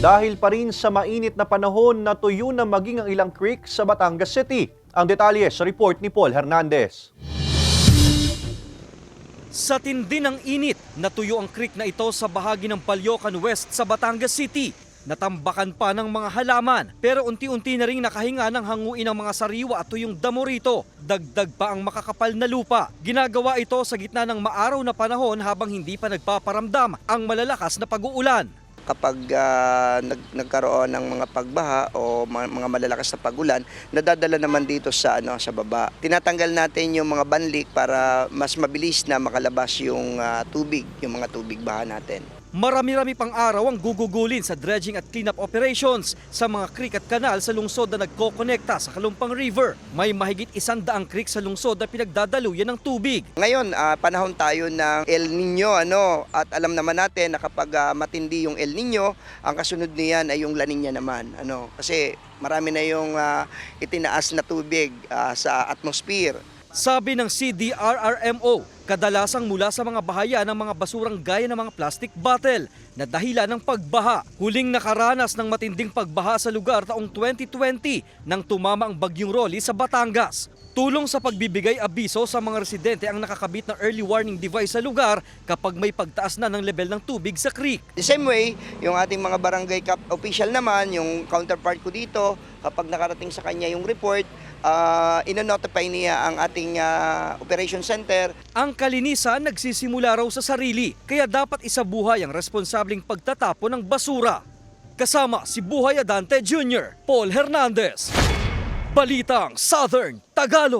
Dahil pa rin sa mainit na panahon na tuyo na maging ang ilang creek sa Batangas City. Ang detalye sa report ni Paul Hernandez. Sa tindi ng init, natuyo ang creek na ito sa bahagi ng Palyokan West sa Batangas City. Natambakan pa ng mga halaman pero unti-unti na rin nakahinga ng hanguin ng mga sariwa at tuyong damo rito. Dagdag pa ang makakapal na lupa. Ginagawa ito sa gitna ng maaraw na panahon habang hindi pa nagpaparamdam ang malalakas na pag-uulan. Kapag ah, nag, nagkaroon ng mga pagbaha o mga malalakas na pagulan, nadadala naman dito sa ano sa baba. Tinatanggal natin yung mga banlik para mas mabilis na makalabas yung ah, tubig, yung mga tubig baha natin. Marami-rami pang araw ang gugugulin sa dredging at cleanup operations sa mga creek at kanal sa lungsod na nagkokonekta sa Kalumpang River. May mahigit isang daang creek sa lungsod na pinagdadaluyan ng tubig. Ngayon, ah, panahon tayo ng El Nino ano at alam naman natin na kapag ah, matindi yung El Nino, ang kasunod niyan ay yung La Nina naman. Ano, kasi marami na yung ah, itinaas na tubig ah, sa atmosphere. Sabi ng CDRRMO, kadalasang mula sa mga bahaya ng mga basurang gaya ng mga plastic bottle na dahilan ng pagbaha. Huling nakaranas ng matinding pagbaha sa lugar taong 2020 nang tumama ang bagyong Rolly sa Batangas. Tulong sa pagbibigay abiso sa mga residente ang nakakabit ng early warning device sa lugar kapag may pagtaas na ng level ng tubig sa creek. The same way, yung ating mga barangay cap official naman, yung counterpart ko dito, kapag nakarating sa kanya yung report, uh, inonotify niya ang ating ah, operation center. Ang kalinisan nagsisimula raw sa sarili, kaya dapat isabuhay ang responsableng pagtatapon ng basura. Kasama si Buhay Adante Jr., Paul Hernandez. Balitang Southern Tagalog.